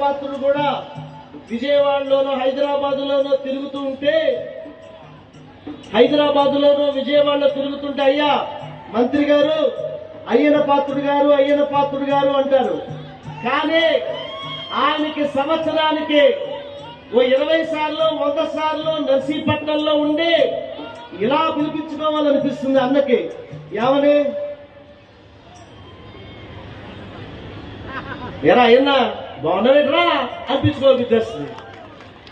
పాత్రుడు కూడా విజయవాడలోనో హైదరాబాద్లోనో తిరుగుతూ ఉంటే హైదరాబాద్లోనో విజయవాడలో తిరుగుతుంటే అయ్యా మంత్రి గారు అయ్యన పాత్రుడు గారు అయ్యన పాత్రుడు గారు అంటారు. కానీ ఆయనకి సంవత్సరానికి ఓ ఇరవై సార్లు వంద సార్లు నర్సీపట్నంలో ఉండి ఇలా పిలిపించుకోవాలనిపిస్తుంది అన్నకి. ఏమని? ఎరా అయినా బాగున్నావేట్రా? విద్యార్థి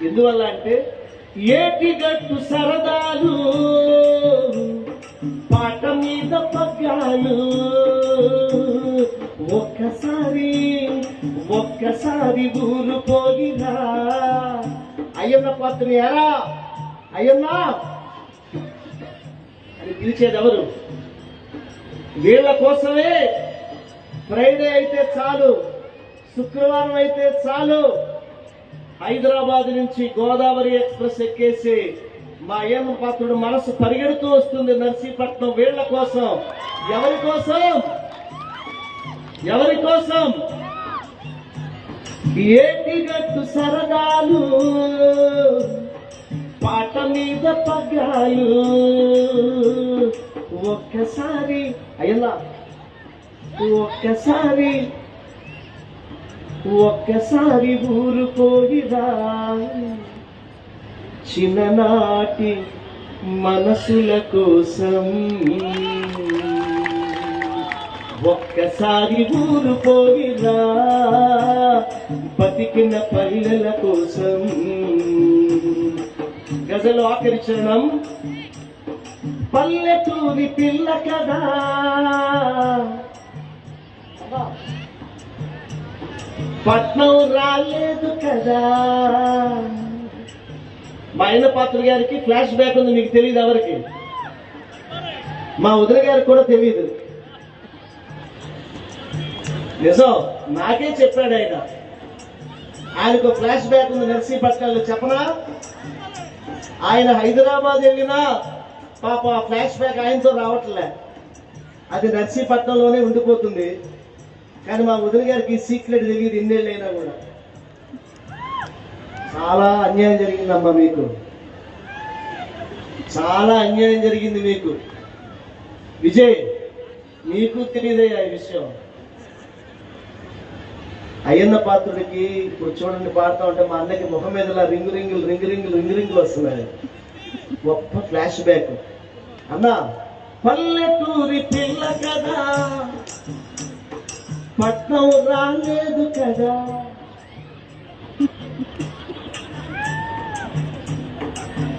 ఎందువల్ల అంటే ఏటి గట్టు సరదాలు పాట మీద పగ్గాలు. ఒక్కసారి ఒక్కసారి ఊరు పోగిరా అయ్యన్న పాత్రని ఎరా. అయ్యన్నా. అని పిలిచేది ఎవరు? వీళ్ళ కోసమే ఫ్రైడే అయితే చాలు. శుక్రవారం అయితే చాలు. హైదరాబాద్ నుంచి గోదావరి ఎక్స్ప్రెస్ ఎక్కేసి మా ఏమ పాత్రుడు మనసు పరిగెడుతూ వస్తుంది నర్సీపట్నం వీళ్ళ కోసం. ఎవరి కోసం? ఎవరి కోసం? ఏటిగట్టు సరదాలు పాట మీద పగ్గాలు. ఒక్కసారి అయ్యలా ఒక్కసారి ఒక్కసారి ఊరుపోయిరా చిన్ననాటి మనసుల కోసం ఒక్కసారి ఊరుపోయిరా బతికిన పల్లెల కోసం గజలు ఆకరించడం పల్లెటూరి పిల్ల కదా. పట్నం రాలేదు కదా. మా ఆయన పాత్ర గారికి ఫ్లాష్ బ్యాక్ ఉంది మీకు తెలియదు ఎవరికి. మా వదిన గారికి కూడా తెలియదు. నిజం నాకే చెప్పాడు ఆయన. ఆయనకు ఫ్లాష్ బ్యాక్ ఉంది నర్సీపట్నంలో చెప్పనా? ఆయన హైదరాబాద్ వెళ్ళినా పాప ఫ్లాష్ బ్యాక్ ఆయనతో రావట్లే. అది నర్సీపట్నంలోనే ఉండిపోతుంది. కానీ మా వదిలి గారికి సీక్రెట్ తెలియదు ఇన్నేళ్ళైనా కూడా. చాలా అన్యాయం జరిగిందమ్మా మీకు. చాలా అన్యాయం జరిగింది మీకు. విజయ్ మీకు తెలియదయ్యా ఈ విషయం. అయ్యన్న పాత్రుడికి ఇప్పుడు చూడండి పాడుతూ ఉంటే మా అన్నకి ముఖం మీద రింగు రింగులు రింగు రింగులు రింగు రింగులు వస్తున్నాయి. గొప్ప ఫ్లాష్ బ్యాక్ అన్నా పల్లెటూరి పిల్ల కదా. పట్నం రాలేదు కదా.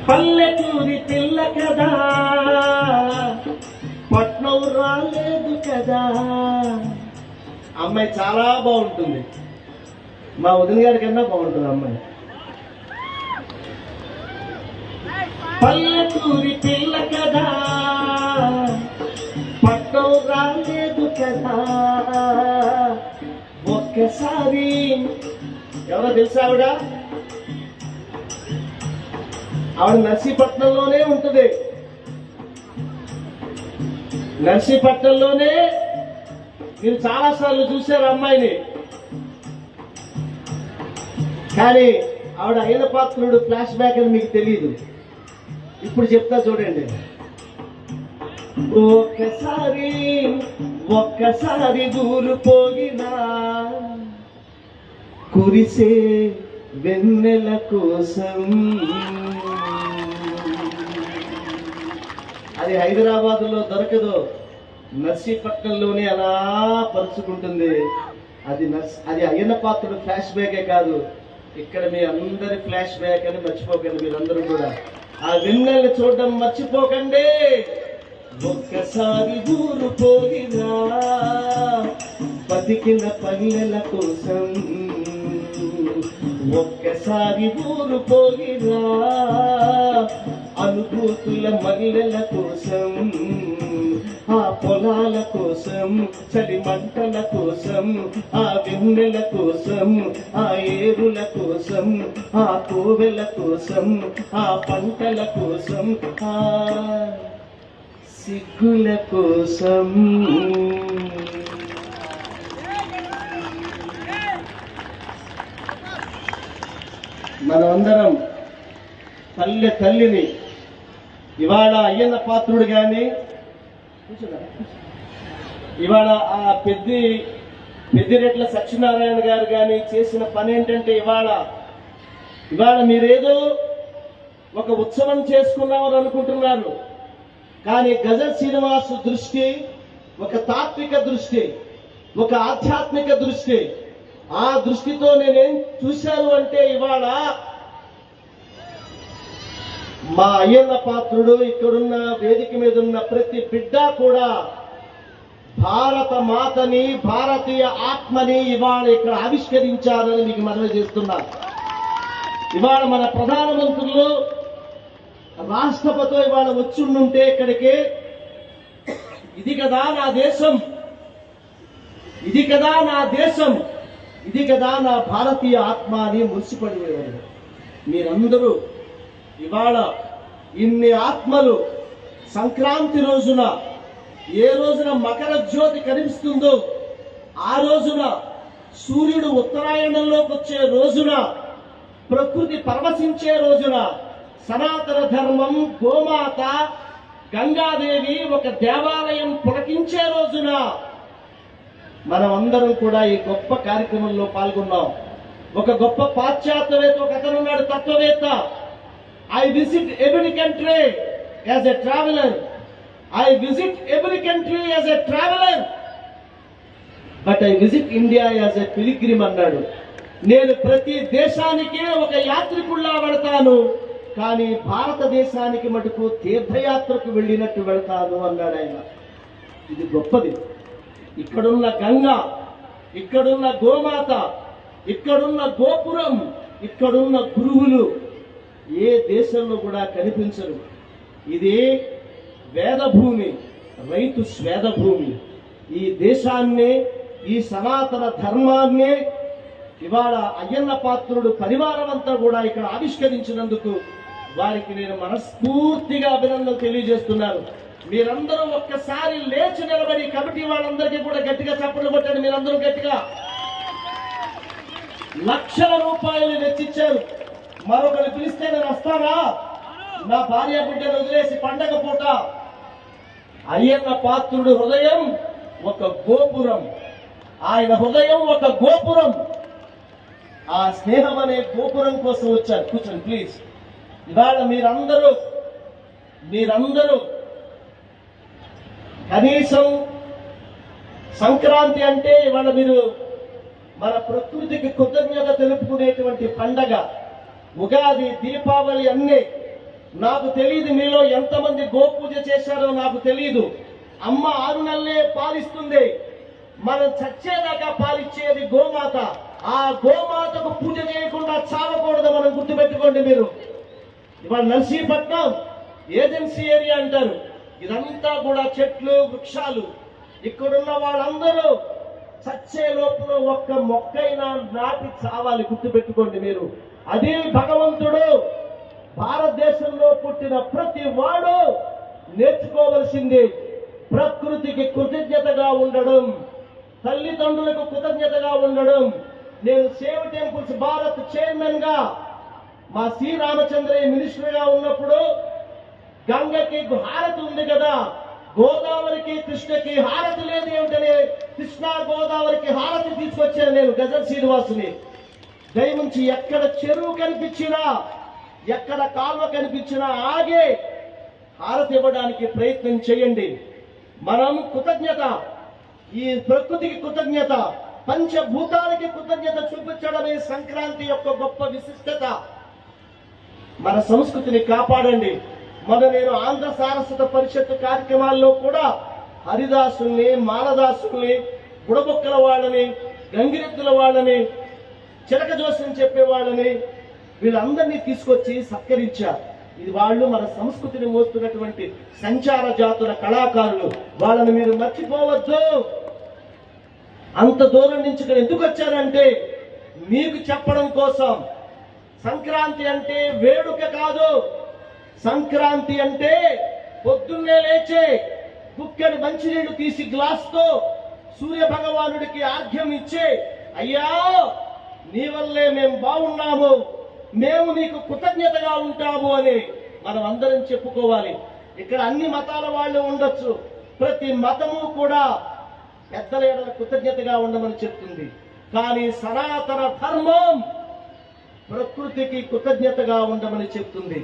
పల్లెటూరి పిల్ల కదా. పట్నం రాలేదు కదా. అమ్మాయి చాలా బాగుంటుంది. మా వదిన గారి కన్నా బాగుంటుంది అమ్మాయి. పల్లెటూరి పిల్ల కదా. ఒక్కసారి. ఎవరో తెలుసా ఆవిడ? ఆవిడ నర్సీపట్నంలోనే ఉంటుంది. నర్సీపట్నంలోనే మీరు చాలా సార్లు చూశారు అమ్మాయిని. కానీ ఆవిడ అయిన పాత్రుడు ఫ్లాష్ బ్యాక్ అని మీకు తెలియదు ఇప్పుడు చెప్తా చూడండి. ఒక్కసారి ఒక్కసారి ఊరు పోగినా కురిసే వెన్నెల కోసం. అది హైదరాబాద్లో దొరకదు. నర్సీపట్నంలోనే అలా పరుచుకుంటుంది. అది నర్స్ అది అయ్యన్న పాత్రుడు ఫ్లాష్ బ్యాకే కాదు. ఇక్కడ మీ అందరి ఫ్లాష్ బ్యాక్ అని మర్చిపోకండి మీరందరూ కూడా. ఆ వెన్నెల్ని చూడడం మర్చిపోకండి. ఒక్కసారి ఊరు పోగినా బతికిన పల్లెల కోసం. ఒక్కసారి ఊరు పోగినా అనుభూతుల మల్లెల కోసం ఆ పొలాల కోసం చలి మంటల కోసం ఆ వెన్నెల కోసం ఆ ఏరుల కోసం ఆ కోవెల కోసం ఆ పంటల కోసం. ఆ సిగ్గుల కోసం. మనమందరం తల్లి తల్లిని ఇవాళ అయ్యన్న పాత్రుడు కానీ ఇవాళ ఆ పెద్ది పెద్దిరెట్ల సత్యనారాయణ గారు కానీ చేసిన పని ఏంటంటే ఇవాళ ఇవాళ మీరేదో ఒక ఉత్సవం చేసుకున్నామని అనుకుంటున్నారు. కానీ గజల్ శ్రీనివాస్ దృష్టి ఒక తాత్విక దృష్టి ఒక ఆధ్యాత్మిక దృష్టి. ఆ దృష్టితో నేనేం చూశాను అంటే ఇవాళ మా అయ్యన్న పాత్రుడు ఇక్కడున్న వేదిక మీద ఉన్న ప్రతి బిడ్డ కూడా భారత మాతని భారతీయ ఆత్మని ఇవాళ ఇక్కడ ఆవిష్కరించారని మీకు మనవి చేస్తున్నా ఇవాళ మన ప్రధానమంత్రులు రాష్ట్రపతి ఇవాళ వచ్చిండుంటే ఇక్కడికి ఇది కదా నా దేశం ఇది కదా నా దేశం ఇది కదా నా భారతీయ ఆత్మ అని మురిసిపడేవారు మీరందరూ ఇవాళ ఇన్ని ఆత్మలు సంక్రాంతి రోజున ఏ రోజున మకర జ్యోతి కనిపిస్తుందో ఆ రోజున సూర్యుడు ఉత్తరాయణంలోకి వచ్చే రోజున ప్రకృతి పరవశించే రోజున సనాతన ధర్మం గోమాత గంగాదేవి ఒక దేవాలయం పులకించే రోజున మనం అందరం కూడా ఈ గొప్ప కార్యక్రమంలో పాల్గొన్నాం. ఒక గొప్ప పాశ్చాత్యవేత్త ఒక అతను ఉన్నాడు తత్వవేత్త. I visit every country as a traveller I visit every country as a traveller but I visit India as a pilgrim అన్నాడు. నేను ప్రతి దేశానికే ఒక యాత్రికుల్లా పడతాను. కానీ భారతదేశానికి మటుకు తీర్థయాత్రకు వెళ్ళినట్టు వెళతాను అన్నాడు ఆయన. ఇది గొప్పది. ఇక్కడున్న గంగ ఇక్కడున్న గోమాత ఇక్కడున్న గోపురం ఇక్కడున్న గురువులు ఏ దేశంలో కూడా కనిపించరు. ఇది వేదభూమి రైతు స్వేదభూమి. ఈ దేశాన్ని ఈ సనాతన ధర్మాన్ని ఇవాళ అయ్యన్న పాత్రుడు పరివారం అంతా కూడా ఇక్కడ ఆవిష్కరించినందుకు వారికి నేను మనస్ఫూర్తిగా అభినందనలు తెలియజేస్తున్నాను. మీరందరూ ఒక్కసారి లేచి నిలబడి కమిటీ వాళ్ళందరికీ కూడా గట్టిగా చప్పట్లు కొట్టండి. మీరందరూ గట్టిగా. లక్షల రూపాయలు వెచ్చించారు మరొకరు పిలిస్తే నేను వస్తానా? నా భార్య బిడ్డను వదిలేసి పండగ పూట. అయ్యన్న పాత్రుడు హృదయం ఒక గోపురం. ఆయన హృదయం ఒక గోపురం. ఆ స్నేహం అనే గోపురం కోసం వచ్చారు. కూర్చోండి ప్లీజ్ ఇవాళ మీరందరూ మీరందరూ కనీసం సంక్రాంతి అంటే ఇవాళ మీరు మన ప్రకృతికి కృతజ్ఞత తెలుపుకునేటువంటి పండగ ఉగాది దీపావళి అన్నీ. నాకు తెలియదు మీలో ఎంతమంది గోపూజ చేశారో నాకు తెలియదు అమ్మ ఆరు నెలలే పాలిస్తుంది. మనం చచ్చేదాకా పాలిచ్చేది గోమాత. ఆ గోమాతకు పూజ చేయకుండా చావకూడదు మనం గుర్తుపెట్టుకోండి మీరు. ఇవాళ నర్సీపట్నం ఏజెన్సీ ఏరియా అంటారు. ఇదంతా కూడా చెట్లు వృక్షాలు. ఇక్కడున్న వాళ్ళందరూ చచ్చే లోపల ఒక్క మొక్కైనా నాటి చావాలి గుర్తుపెట్టుకోండి మీరు. అది భగవంతుడు భారతదేశంలో పుట్టిన ప్రతి వాడు నేర్చుకోవలసింది ప్రకృతికి కృతజ్ఞతగా ఉండడం తల్లిదండ్రులకు కృతజ్ఞతగా ఉండడం. నేను సేవ్ టెంపుల్స్ భారత్ చైర్మన్గా మా సి రామచంద్రయ్య మినిస్టర్గా ఉన్నప్పుడు గంగకి హారతి ఉంది కదా గోదావరికి కృష్ణకి హారతి లేదు ఏమిటని కృష్ణా గోదావరికి హారతి తీసుకొచ్చాను నేను గజల్ శ్రీనివాసుని. దయముంచి ఎక్కడ చెరువు కనిపించినా ఎక్కడ కాలువ కనిపించినా ఆగే హారతి ఇవ్వడానికి ప్రయత్నం చేయండి. మనం కృతజ్ఞత ఈ ప్రకృతికి కృతజ్ఞత పంచభూతాలకి కృతజ్ఞత చూపించడమే సంక్రాంతి యొక్క గొప్ప విశిష్టత. మన సంస్కృతిని కాపాడండి. మన నేను ఆంధ్ర సారస్వత పరిషత్ కార్యక్రమాల్లో కూడా హరిదాసుల్ని మాలదాసుల్ని బుడబొక్కల వాళ్ళని గంగిరెద్దుల వాళ్ళని చిలక జోస్యం చెప్పే వాళ్ళని వీళ్ళందరినీ తీసుకొచ్చి సత్కరించారు. ఇది వాళ్ళు మన సంస్కృతిని మోస్తున్నటువంటి సంచార జాతుల కళాకారులు. వాళ్ళని మీరు మర్చిపోవద్దు. అంత దూరం నుంచి ఇక్కడ ఎందుకు వచ్చారంటే మీకు చెప్పడం కోసం సంక్రాంతి అంటే వేడుక కాదు. సంక్రాంతి అంటే పొద్దున్నే లేచే కుక్కడి మంచినీళ్ళు తీసి గ్లాస్తో సూర్య భగవానుడికి ఆర్ఘ్యం ఇచ్చే అయ్యా నీ వల్లే మేము బాగున్నాము. మేము నీకు కృతజ్ఞతగా ఉంటాము అని మనం అందరం చెప్పుకోవాలి. ఇక్కడ అన్ని మతాల వాళ్ళు ఉండొచ్చు. ప్రతి మతము కూడా పెద్దల ఎడల కృతజ్ఞతగా ఉండమని చెప్తుంది. కానీ సనాతన ధర్మం ప్రకృతికి కృతజ్ఞతగా ఉండమని చెప్తుంది.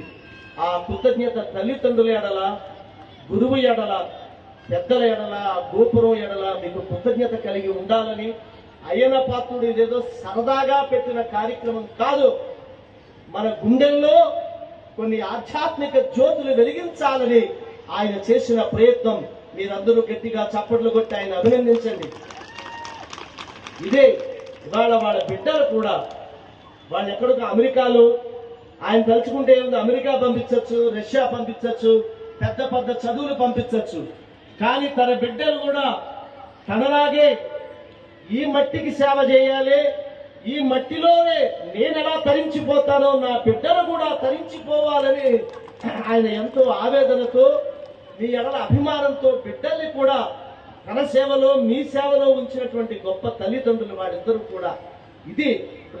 ఆ కృతజ్ఞత తల్లిదండ్రుల ఎడల గురువు ఎడల పెద్దల ఎడల గోపురం ఎడల మీకు కృతజ్ఞత కలిగి ఉండాలని అయ్యన పాత్రుడు ఇదేదో సరదాగా పెట్టిన కార్యక్రమం కాదు. మన గుండెల్లో కొన్ని ఆధ్యాత్మిక జ్యోతులు వెలిగించాలని ఆయన చేసిన ప్రయత్నం మీరందరూ గట్టిగా చప్పట్లు కొట్టి ఆయన అభినందించండి. ఇదే ఇవాళ వాళ్ళ బిడ్డలు కూడా వాళ్ళు ఎక్కడో అమెరికాలో ఆయన తలుచుకుంటే ఏముంది? అమెరికా పంపించవచ్చు రష్యా పంపించవచ్చు పెద్ద పెద్ద చదువులు పంపించవచ్చు కానీ తన బిడ్డలు కూడా తనలాగే ఈ మట్టికి సేవ చేయాలి ఈ మట్టిలోనే నేను ఎలా తరించిపోతానో నా బిడ్డలు కూడా తరించిపోవాలని ఆయన ఎంతో ఆవేదనతో మీ ఎడల అభిమానంతో బిడ్డల్ని కూడా తన సేవలో మీ సేవలో ఉంచినటువంటి గొప్ప తల్లిదండ్రులు వాడిద్దరూ కూడా ఇది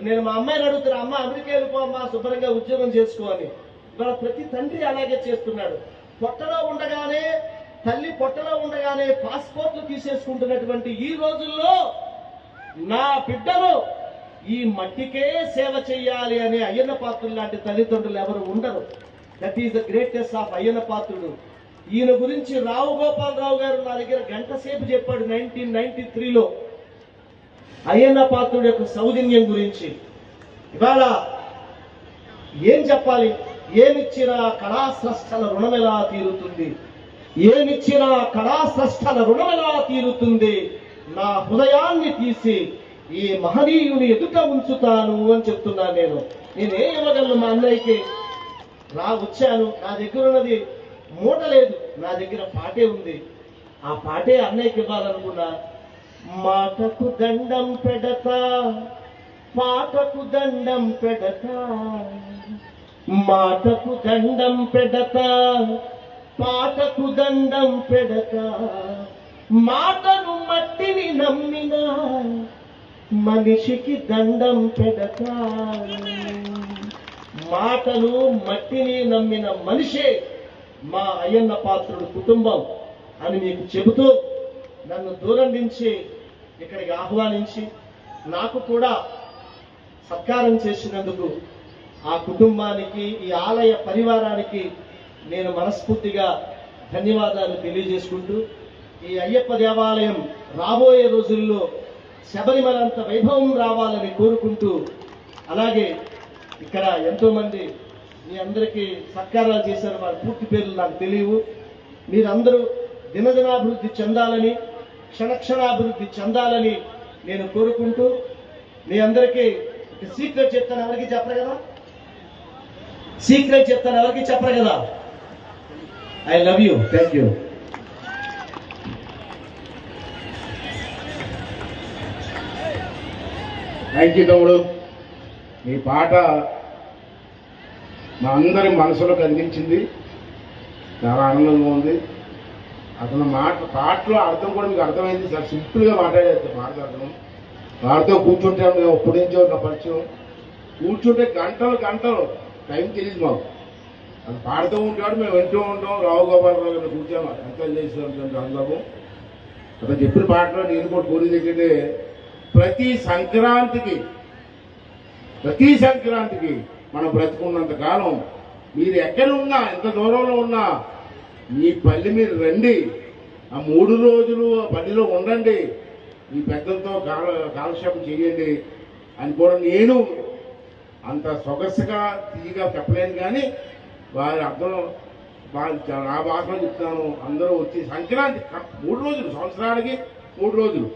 నేను మా అమ్మాయిని అడుగుతున్నా అమ్మ అమెరికా వెళ్ళిపో శుభ్రంగా ఉద్యోగం చేసుకో అని. ఇవాళ ప్రతి తండ్రి అలాగే చేస్తున్నాడు. పొట్టలో ఉండగానే తల్లి పొట్టలో ఉండగానే పాస్పోర్ట్లు తీసేసుకుంటున్నటువంటి ఈ రోజుల్లో నా బిడ్డలు ఈ మట్టికే సేవ చేయాలి అనే అయ్యన్న పాత్రులు లాంటి తల్లిదండ్రులు ఎవరు ఉండరు. That is the greatest of Ayyanna Patrudu. ఈయన గురించి రావు గోపాలరావు గారు నా దగ్గర గంట సేపు చెప్పాడు నైన్టీన్ నైన్టీ త్రీలో. అయ్యన్న పాత్రుడు యొక్క సౌజన్యం గురించి. ఇవాళ ఏం చెప్పాలి? ఏమిచ్చినా కళాస్రష్టల రుణం ఎలా తీరుతుంది? ఏమిచ్చినా కళాస్రష్టల రుణం ఎలా తీరుతుంది? నా హృదయాన్ని తీసి ఈ మహనీయుని ఎదుట ఉంచుతాను అని చెప్తున్నాను నేను. నేనేం ఇవ్వగలను మా అన్నయ్యకి. రా వచ్చాను. నా దగ్గర ఉన్నది మూట లేదు. నా దగ్గర పాటే ఉంది. ఆ పాటే అన్నయ్యకి ఇవ్వాలనుకున్నా మాటకు దండం పెడతా పాటకు దండం పెడతా. మాటకు దండం పెడతా పాటకు దండం పెడతా. మాటను మట్టిని నమ్మిన మనిషికి దండం పెడతా. మాటలు మట్టిని నమ్మిన మనిషే మా అయ్యన్న పాత్రుడు కుటుంబం అని మీకు చెబుతూ నన్ను దూరం నుంచి ఇక్కడికి ఆహ్వానించి నాకు కూడా సత్కారం చేసినందుకు ఆ కుటుంబానికి ఈ ఆలయ పరివారానికి నేను మనస్ఫూర్తిగా ధన్యవాదాలు తెలియజేసుకుంటూ ఈ అయ్యప్ప దేవాలయం రాబోయే రోజుల్లో శబరిమలంత వైభవం రావాలని కోరుకుంటూ అలాగే ఇక్కడ ఎంతోమంది మీ అందరికీ సత్కారాలు చేశారు వారి పూర్తి పేర్లు నాకు తెలియవు. మీరందరూ దినదినాభివృద్ధి చెందాలని క్షణక్షణాభివృద్ధి చెందాలని నేను కోరుకుంటూ మీ అందరికీ ఒక సీక్రెట్ చెప్తాను. ఎవరికి చెప్పరు కదా? సీక్రెట్ చెప్తాను. ఎవరికి చెప్పరు కదా? I love you. Thank you. Thank you తమ్ముడు. మీ పాట మా అందరి మనసులో కనిపించింది చాలా ఆనందంగా ఉంది. అతను మాట పాటలో అర్థం కూడా మీకు అర్థమైంది సార్. సింపుల్గా మాట్లాడేది మాట్లాడడం. వారితో కూర్చుంటే మేము ఇప్పటి నుంచో ఒక పరిచయం. కూర్చుంటే గంటలు గంటలు టైం తెలియదు మాకు. అది పాడుతూ ఉంటాడు మేము వింటూ ఉంటాం. రావు గోపాలరావు గారిని కూర్చొని ఎంతో చేసినటువంటి అందరం అతను చెప్పిన పాటలో నేను కూడా కోరింది దగ్గరే ప్రతి సంక్రాంతికి ప్రతి సంక్రాంతికి మనం బ్రతుకున్నంత కాలం మీరు ఎక్కడ ఉన్నా ఎంత దూరంలో ఉన్నా మీ పల్లి మీరు రండి. ఆ మూడు రోజులు ఆ పల్లిలో ఉండండి. మీ పెద్దలతో కాల కాలక్షేపం చేయండి అని కూడా నేను అంత సొగసుగా తీయగా చెప్పలేను కానీ వారి అర్థం వారి నా భాషలో చెప్తాను అందరూ వచ్చి సంక్రాంతి మూడు రోజులు సంవత్సరానికి మూడు రోజులు.